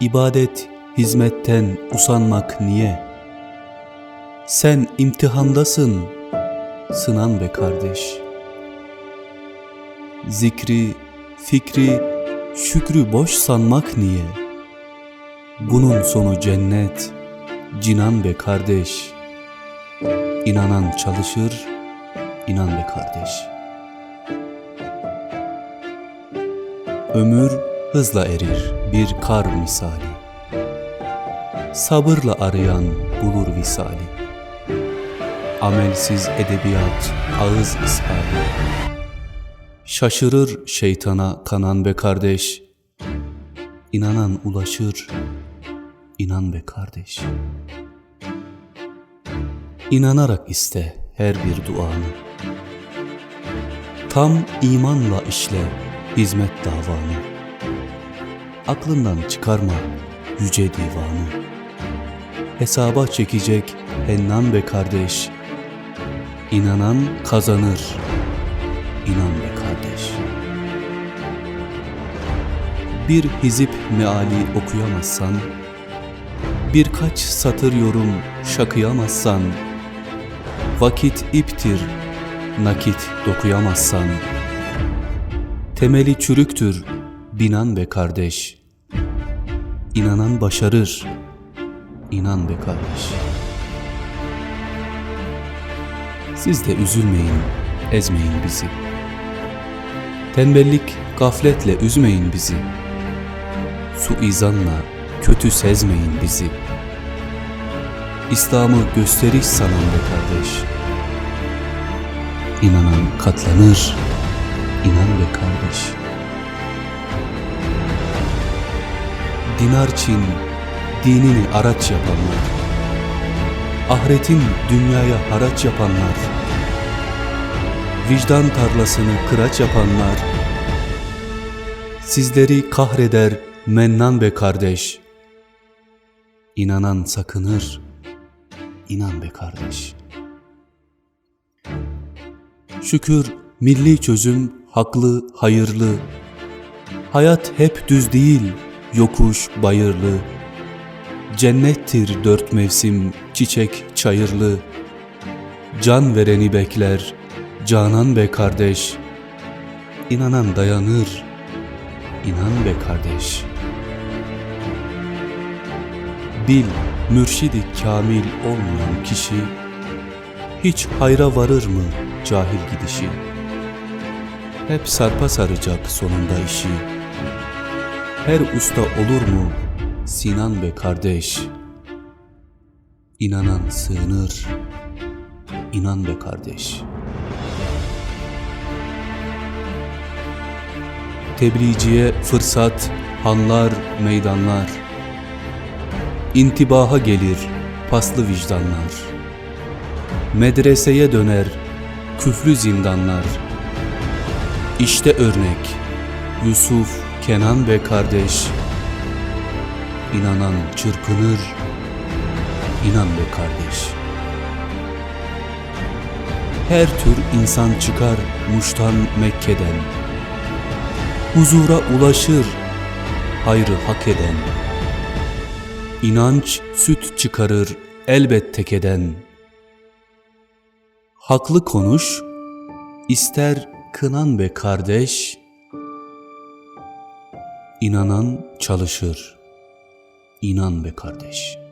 İbadet, hizmetten usanmak niye? Sen imtihandasın, sınan be kardeş. Zikri, fikri, şükrü boş sanmak niye? Bunun sonu cennet, cinan be kardeş. İnanan çalışır, inan be kardeş. Ömür hızla erir bir kar misali. Sabırla arayan bulur visali. Amelsiz edebiyat ağız ishali. Şaşırır şeytana kanan be kardeş. İnanan ulaşır, inan be kardeş. İnanarak iste her bir duanı. Tam imanla işle hizmet davanı. Aklından çıkarma yüce divanı. Hesaba çekecek hennan be kardeş. İnanan kazanır, inan be kardeş. Bir hizip meali okuyamazsan, birkaç satır yorum şakıyamazsan, vakit iptir, nakit dokuyamazsan, temeli çürüktür, binan be kardeş. İnanan başarır, inan be kardeş. Siz de üzülmeyin, ezmeyin bizi. Tembellik, gafletle üzmeyin bizi. Suizanla kötü sezmeyin bizi. İslam'ı gösteriş sanan be kardeş. İnanan katlanır, inan be kardeş. Dinar için dinini araç yapanlar, ahiretin dünyaya haraç yapanlar, vicdan tarlasını kıraç yapanlar, sizleri kahreder mennan be kardeş. İnanan sakınır, inan be kardeş. Şükür milli çözüm haklı, hayırlı. Hayat hep düz değil, yokuş, bayırlı. Cennettir dört mevsim, çiçek, çayırlı. Can vereni bekler, canan be kardeş. İnanan dayanır, inan be kardeş. Bil, mürşidi kamil olmayan kişi, hiç hayra varır mı cahil gidişi? Hep sarpa saracak sonunda işi. Her usta olur mu Sinan be kardeş? İnanan sığınır, inan be kardeş. Tebliğciye fırsat, hanlar, meydanlar. İntibaha gelir paslı vicdanlar. Medreseye döner küflü zindanlar. İşte örnek Yusuf, Kenan ve kardeş. İnanan çırpınır, inan be kardeş. Her tür insan çıkar Muş'tan Mekke'den. Huzura ulaşır hayrı hak eden. İnanç süt çıkarır elbet tekeden. Haklı konuş, ister kınan be kardeş. İnanan çalışır, inan be kardeş.''